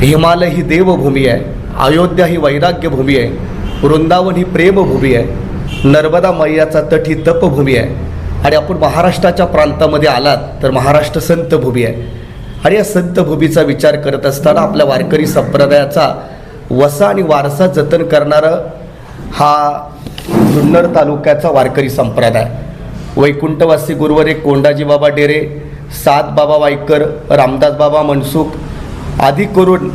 हिमालय ही देवभूमी आहे अयोध्या ही वैराग्यभूमी आहे वृंदावन ही प्रेमभूमी आहे नर्मदा मैयाचा तट ही तपभूमी आहे. आणि आपण महाराष्ट्राच्या प्रांतामध्ये आलात तर महाराष्ट्र संतभूमी आहे. आणि या संतभूमीचा विचार करत असताना आपल्या वारकरी संप्रदायाचा वसा आणि वारसा जतन करणारं हा जुन्नर तालुक्याचा वारकरी संप्रदाय. वैकुंठवासी गुरुवरे एक कोंडाजी बाबा डेरे सात बाबा वायकर रामदास बाबा मनसुख आधी करून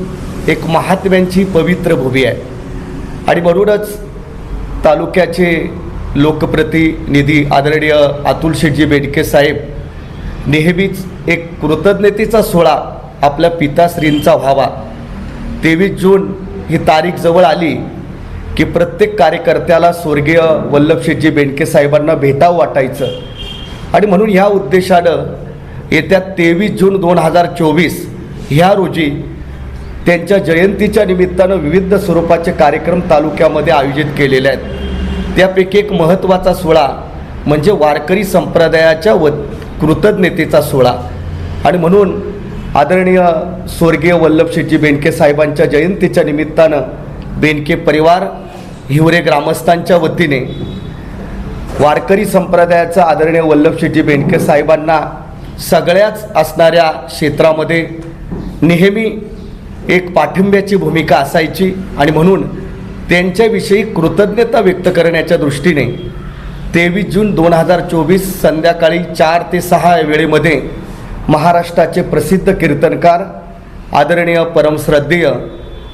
एक महात्म्यांची पवित्र भूमी आहे. आणि म्हणूनच तालुक्याचे लोकप्रतिनिधी आदरणीय अतुल शेटजी बेडके साहेब नेहमीच एक कृतज्ञतेचा सोहळा आपल्या पिताश्रींचा व्हावा. तेवीस जून ही तारीख जवळ आली की प्रत्येक कार्यकर्त्याला स्वर्गीय वल्लभशेठजी बेंडके साहेबांना भेटावं वाटायचं. आणि म्हणून ह्या उद्देशानं येत्या तेवीस जून दोन हजार चोवीस ह्या रोजी त्यांच्या जयंतीच्या निमित्तानं विविध स्वरूपाचे कार्यक्रम तालुक्यामध्ये आयोजित केलेले आहेत. त्यापैकी एक महत्त्वाचा सोहळा म्हणजे वारकरी संप्रदायाच्या व कृतज्ञतेचा सोहळा. आणि म्हणून आदरणीय स्वर्गीय वल्लभशेटजी बेनके साहेबांच्या जयंतीच्या निमित्तानं बेनके परिवार हिवरे ग्रामस्थांच्या वतीने वारकरी संप्रदायाचा आदरणीय वल्लभशेटजी बेनके साहेबांना सगळ्याच असणाऱ्या क्षेत्रामध्ये नेहमी एक पाठिंब्याची भूमिका असायची आणि म्हणून त्यांच्याविषयी कृतज्ञता व्यक्त करण्याच्या दृष्टीने तेवीस जून दोन हजार चोवीस संध्याकाळी चार ते सहा या वेळेमध्ये महाराष्ट्राचे प्रसिद्ध कीर्तनकार आदरणीय परमश्रद्धेय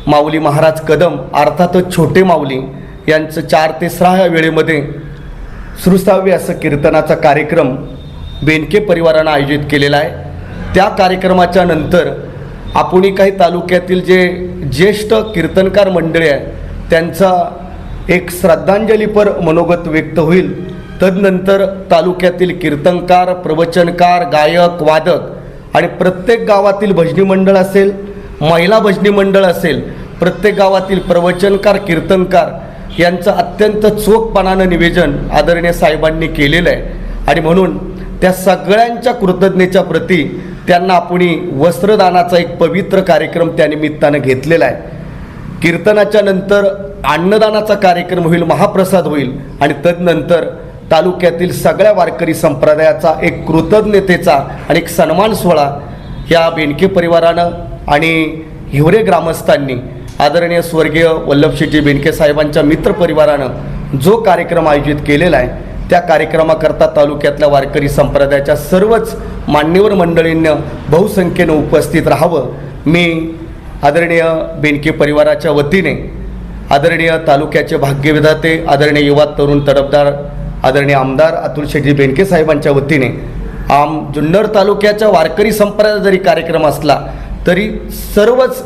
माऊली महाराज कदम अर्थातच छोटे माऊली यांचं चार ते सहा या वेळेमध्ये सुरुसाव्य असं कीर्तनाचा कार्यक्रम बेनके परिवारानं आयोजित केलेला आहे. त्या कार्यक्रमाच्या नंतर आपणही काही तालुक्यातील जे ज्येष्ठ कीर्तनकार मंडळी आहे त्यांचा एक श्रद्धांजलीपर मनोगत व्यक्त होईल. तदनंतर तालुक्यातील कीर्तनकार प्रवचनकार गायक वादक आणि प्रत्येक गावातील भजनी मंडळ असेल महिला भजनी मंडळ असेल प्रत्येक गावातील प्रवचनकार कीर्तनकार यांचं अत्यंत चोखपणानं निवेदन आदरणीय साहेबांनी केलेलं आहे. आणि म्हणून त्या सगळ्यांच्या कृतज्ञतेच्या प्रती त्यांना आपण वस्त्रदानाचा एक पवित्र कार्यक्रम त्यानिमित्तानं घेतलेला आहे. कीर्तनाच्या नंतर अन्नदानाचा कार्यक्रम होईल महाप्रसाद होईल आणि तदनंतर तालुक्यातील सगळ्या वारकरी संप्रदायाचा एक कृतज्ञतेचा आणि एक सन्मान सोहळा या बेनके परिवारानं आणि हिवरे ग्रामस्थांनी आदरणीय स्वर्गीय वल्लभशेठजी बेनके साहेबांच्या मित्र परिवारानं जो कार्यक्रम आयोजित केलेला आहे त्या कार्यक्रमाकरता तालुक्यातल्या वारकरी संप्रदायाच्या सर्वच मान्यवर मंडळींनं बहुसंख्येनं उपस्थित राहावं. मी आदरणीय बेनके परिवाराच्या वतीने आदरणीय तालुक्याचे भाग्यविधाते आदरणीय युवा तरुण तडफदार आदरणीय आमदार अतुल शेट्टी बेनके साहेबांच्या वतीने आम जुन्नर तालुक्याच्या वारकरी संप्रदाय जरी कार्यक्रम असला तरी सर्वच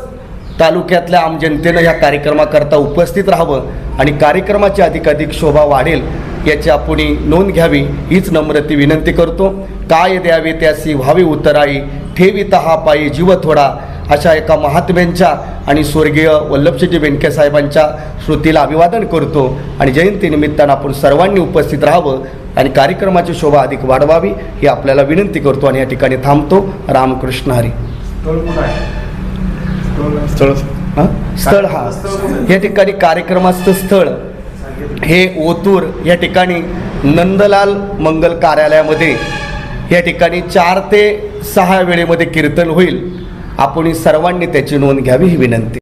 तालुक्यातल्या आम जनतेनं ह्या कार्यक्रमाकरता उपस्थित राहावं आणि कार्यक्रमाची अधिकाधिक शोभा वाढेल याची आपण नोंद घ्यावी हीच नम्रती विनंती करतो. काय द्यावे त्यासी व्हावी उतराई ठेविता हा पायी जीव थोडा अशा एका महात्म्यांच्या आणि स्वर्गीय वल्लभशेठी बेनके साहेबांच्या श्रुतीला अभिवादन करतो. आणि जयंतीनिमित्तानं आपण सर्वांनी उपस्थित राहावं आणि कार्यक्रमाची शोभा अधिक वाढवावी ही आपल्याला विनंती करतो आणि या ठिकाणी थांबतो. रामकृष्ण हरी. हं? स्थळ हा. या ठिकाणी कार्यक्रमाचं स्थळ. हे ओतूर या ठिकाणी नंदलाल मंगल कार्यालयामध्ये या ठिकाणी चार ते सहा वेळेमध्ये कीर्तन होईल. आपण सर्वांनी त्याची नोंद घ्यावी ही विनंती.